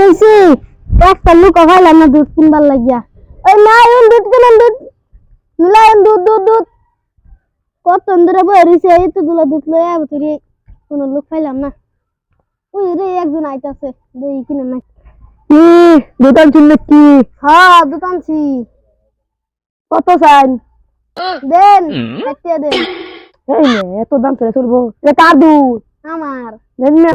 রইছি একটা লুকা ভাইলাম না দুধ কিনবার লাগিয়া। ওই না এন দুধ দুধ। দুধ দুধ দুধ। কত ধরে বই এই তো দুলা দুধ লয়ে আবো তুই কোনো লোক পাইলাম না। ওই রে একজন আইতাছে দেই কিনে না কি দুধ আনছিল কি হ্যাঁ দুধ আনছি। কত চাই দেন একটা দেন। এই নে এত দাম ছেড়ে চলবো। এ দুধ? আমার। জানি না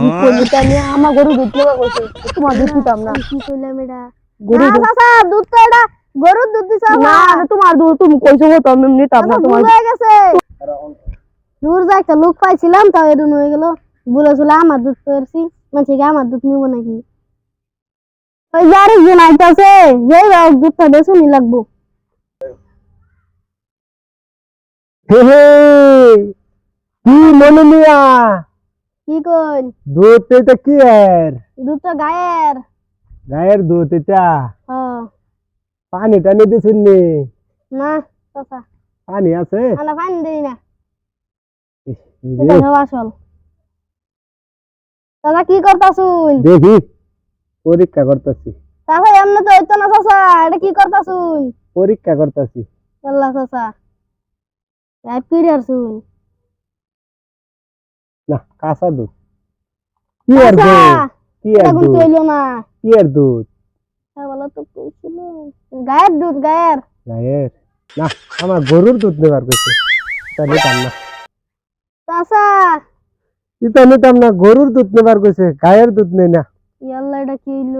কি করবি? তা নিয়ে আমার গরু দুধ নেওয়া কইছে তোমার দুধ দিতাম না। কি কইলাম এটা? গরু দুধ চাচা দুধ তো এটা গরুর দুধ দিছ না না, তোমার দুধ তুমি কইছো তো আমি নিতাম না তোমার হয়ে গেছে। দূর যা একটা লোক পাইছিলাম তাও এরকম হয়ে গেল। বলেছিল আমার দুধ পেয়েছি। মানে কি আমার দুধ নিব নাকি? ওই যে আরেকজন আইতাছে। যেই হোক দুধটা বেশুনি লাগবো। হে হে কি মনে মিয়া কি কইন? দুধ এটা কি এর? দুধ তো গায়ের। গায়ের দুধ এটা? হ। পানি টানি দিছিস নি? না চাচা পানি আছে? আমরা পানি দিই না। ইস, এটা আসল। চাচা কি করতাছুন? দেখি পরীক্ষা করতেছি। চাচা এমনি তো হইতো না চাচা এটা কি করতাছুন? পরীক্ষা করতেছি। আল্লাহ চাচা। আসুন না কাঁচা দুধ। কি আর চাচা দুধ? কি আর এরকম দুধ? চইল না। কি আর দুধ? হ্যাঁ বলো তো কইছিল। গায়ের দুধ গায়ের। গায়ের? না আমার গরুর দুধ নেবার কইছে। তা নিতাম না। চাচা এটা নিতাম না গরুর দুধ নেবার কইছে গায়ের দুধ নেই না। ইয়াল্লা এটা কি হইল?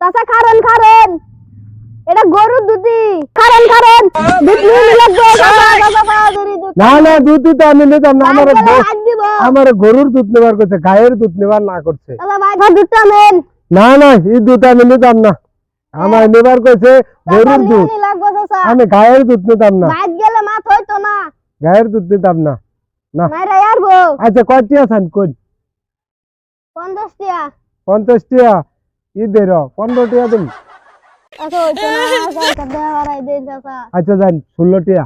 চাচা খারেন খারেন এটা গরুর দুধই। খারেন খারেন দুধ নিয়ে নিলে না না দুধ দিতে আমি নিতাম না আমার আমার গরুর দুধ নেবার কইছে গায়ের দুধ নেবার না করছে। না না এই দুধ আমি নিতাম না। আমার নেবার কইছে গরুর দুধ। আমি গায়ের দুধ নিতাম না। গায়ের দুধ নিতাম না। না। আচ্ছা কয়টি আছেন? কোন পঞ্চাশ টিয়া পঞ্চাশ টিয়া ঈদের পনেরো টিয়া দিন আচ্ছা যান ষোলো টিয়া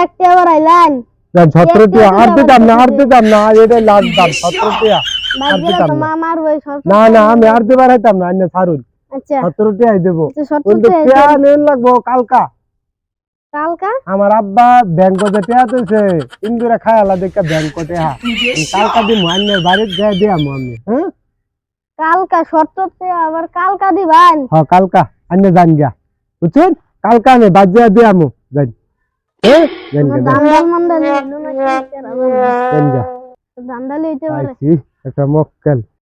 এক টিয়া বাড়াইলেন। যান সতেরো এক টিয়া টিয়া আর দিলে দিতাম না আবার আর দিতাম না আর এটাই লাস্ট দাম সতেরো টিয়া বাইক আর গেলে দিতাম তো না। মা মারবো এই সরকার না না আমি আর দিবার হাইতাম না আইনে ছাড়ুন। আচ্ছা। সতেরো টিয়াই দেবো। আচ্ছা সত্তর কিন্তু টিয়া টিয়া দেন। নেন লাগবো কালকা। কালকা? আমার আব্বা ব্যাংক টিয়া তুলছে ইন্দুরে খায়ালা দেখে ব্যাংক টিয়া কালকা দিম আইনের বাড়ির গায়ে দিয়াম আমি হ্যাঁ? কালকা সত্তর টিয়া আবার কালকা দিবান? হ কালকা আইনে যান গিয়া। বুঝছেন? কালকা আমি বাজিয়া দিয়ামু যাই। হ্যাঁ দান্দাল মান্দাল কেরা জানে। গিয়া দান্দালি হইতে পারে। একটা মক্কেল।